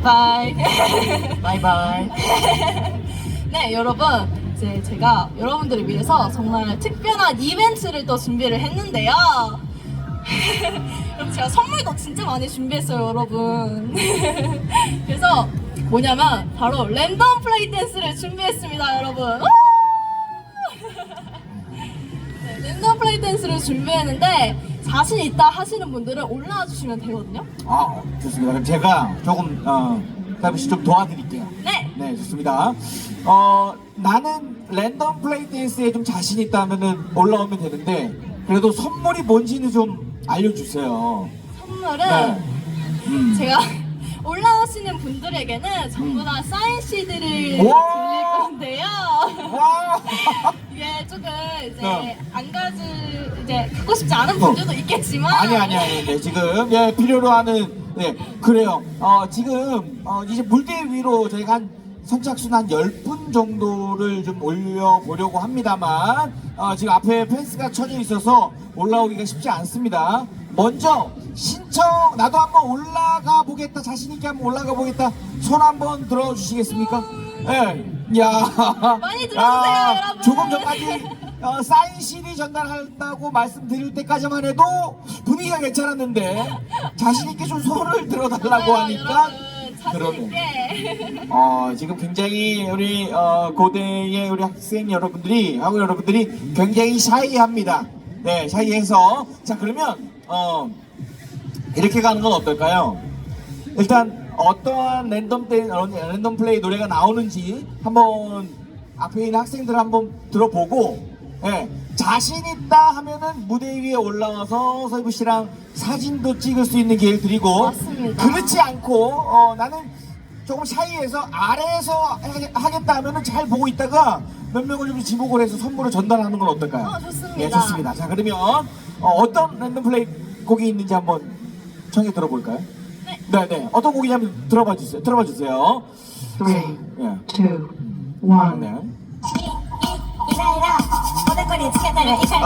바이바이. 바이바이. 네, 여러분. 이제 제가 여러분들을 위해서 정말 특별한 이벤트를 또 준비를 했는데요. 그럼 제가 선물도 진짜 많이 준비했어요, 여러분. 그래서 뭐냐면 바로 랜덤 플레이 댄스를 준비했습니다, 여러분. 네, 랜덤 플레이 댄스를 준비했는데 자신 있다 하시는 분들은 올라와 주시면 되거든요. 아, 좋습니다. 그럼 제가 조금, 어, 다비 씨 좀 도와드릴게요. 네. 네, 좋습니다. 어, 나는 랜덤 플레이 댄스에 좀 자신 있다면은 올라오면 되는데, 그래도 선물이 뭔지는 좀 알려주세요. 선물은 네. 음. 제가 올라오시는 분들에게는 전부 다 사인 CD를 우 와! 이게 조금 이제 네. 안 가지 이제 갖고 싶지 않은 분들도 있겠지만 아니 아니 아니 네, 지금 예 필요로 하는 네 그래요 어 지금 어 이제 물대 위로 저희가 한 선착순 한 10분 정도를 좀 올려보려고 합니다만 어 지금 앞에 펜스가 쳐져 있어서 올라오기가 쉽지 않습니다 먼저 신청 나도 한번 올라가 보겠다 자신 있게 한번 올라가 보겠다 손 한번 들어 주시겠습니까? 예. 야. 많이 들어주세요, 여러분. 조금 전까지 어, 사인 CD 전달한다고 말씀드릴 때까지만 해도 분위기가 괜찮았는데 자신 있게 좀 손을 들어달라고 좋아요, 하니까 있게 어, 지금 굉장히 우리 어, 고대의 우리 학생 여러분들이 하고 여러분들이 굉장히 샤이합니다. 네, 샤이해서 자 그러면 어, 이렇게 가는 건 어떨까요? 일단 어떠한 랜덤 때 어, 랜덤 플레이 노래가 나오는지 한번 앞에 있는 학생들 한번 들어보고 예, 자신 있다 하면은 무대 위에 올라와서 서이부 씨랑 사진도 찍을 수 있는 기회를 드리고 맞습니다. 그렇지 않고 어, 나는 조금 샤이해서 아래에서 하- 하겠다 하면은 잘 보고 있다가 몇 명을 좀 지목을 해서 선물을 전달하는 건 어떨까요? 어, 좋습니다. 네, 좋습니다. 자, 그러면 어, 떤 랜덤 플레이 곡이 있는지 한번 청해 들어볼까요? 네네. 어떤 곡이냐면 들어봐 주세요. 들어봐 주세요. Three, 네. 네.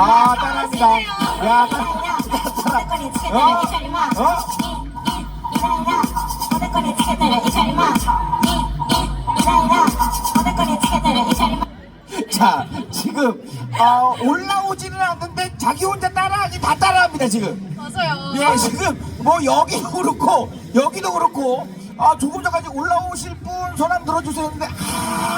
아, 따라합니다. 야, 따라. 어? 자, 지금 어, 올라오지는 않는데 자기 혼자 따라하기 다 따라합니다, 지금. 맞아요. 예, 지금 뭐 여기도 그렇고 여기도 그렇고 아 조금 전까지 올라오실 분손 한번 들어주세요 했는데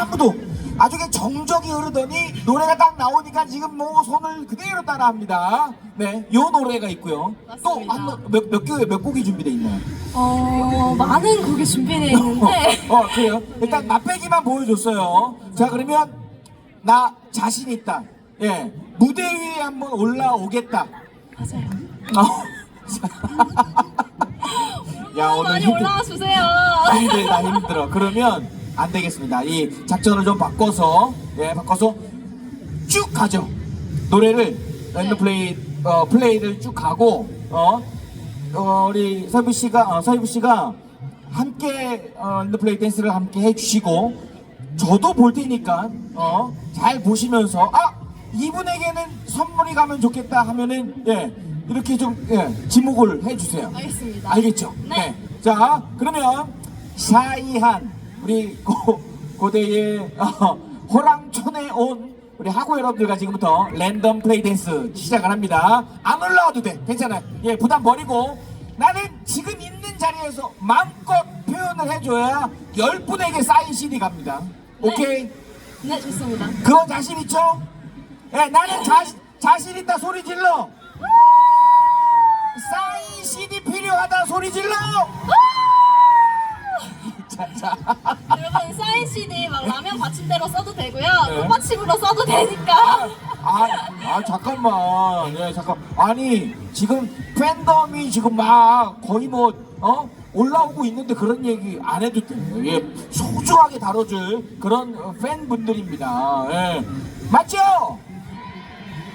아무도 아주 그냥 정적이 흐르더니 노래가 딱 나오니까 지금 뭐 손을 그대로 따라합니다. 네, 요 노래가 있고요. 맞습니다. 또한몇몇 곡이 준비되어 있나요? 어 많은 곡이 준비되어 있는데 어, 그래요. 일단 맛배기만 보여줬어요. 자, 그러면 나 자신 있다. 예, 무대 위에 한번 올라오겠다. 맞아요. 어. 야, 오늘 많이 힘들- 올라와 주세요. 힘들다 힘들어 그러면 안 되겠습니다 이 작전을 좀 바꿔서 예 바꿔서 쭉 가죠 노래를 랜덤 플레이 어 플레이를 쭉 가고 어, 어 우리 서브 씨가 어, 서브 씨가 함께 어, 랜덤 플레이 댄스를 함께 해주시고 저도 볼 테니까 어 잘 보시면서 아 이분에게는 선물이 가면 좋겠다 하면은 예 이렇게 좀 예, 지목을 해주세요. 알겠습니다. 알겠죠? 네. 자, 그러면 샤이한 우리 고, 고대의 어, 호랑촌에 온 우리 학우 여러분들과 지금부터 랜덤 플레이 댄스 시작을 합니다. 안 올라와도 돼. 괜찮아요. 예, 부담 버리고 나는 지금 있는 자리에서 마음껏 표현을 해줘야 열 분에게 사인 CD 갑니다. 오케이? 네 좋습니다. 그거 자신 있죠? 예, 나는 자, 자신 있다 소리 질러. 사인 CD 필요하다 소리 질러. 자, 자. 여러분 사인 CD 막 라면 받침대로 써도 되고요. 네. 꽃받침으로 써도 되니까. 아, 아 잠깐만. 예, 잠깐. 아니 지금 팬덤이 지금 막 거의 뭐 어? 올라오고 있는데 그런 얘기 안 해도 돼요. 예, 소중하게 다뤄줄 그런 어, 팬분들입니다. 예. 맞죠?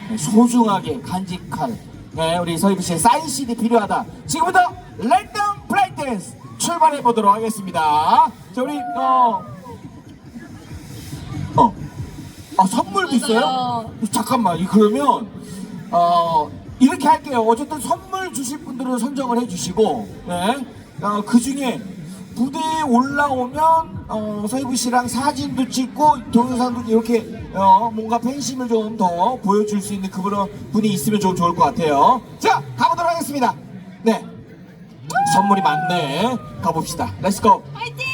네, 소중하게 간직할 네, 우리 서희부 씨의 사인 CD 필요하다. 지금부터 랜덤 플레이 댄스 출발해 보도록 하겠습니다. 자, 우리 어, 어, 아 선물도 있어요? 잠깐만, 이 그러면 어 이렇게 할게요. 어쨌든 선물 주실 분들은 선정을 해주시고, 네, 어, 그 중에 무대에 올라오면 어, 서희부 씨랑 사진도 찍고 동영상도 이렇게 어, 뭔가 팬심을 좀 더 보여줄 수 있는 그런 분이 있으면 좀 좋을 것 같아요. 자 가보도록 하겠습니다. 네 선물이 많네. 가봅시다. 렛츠고. 화이팅!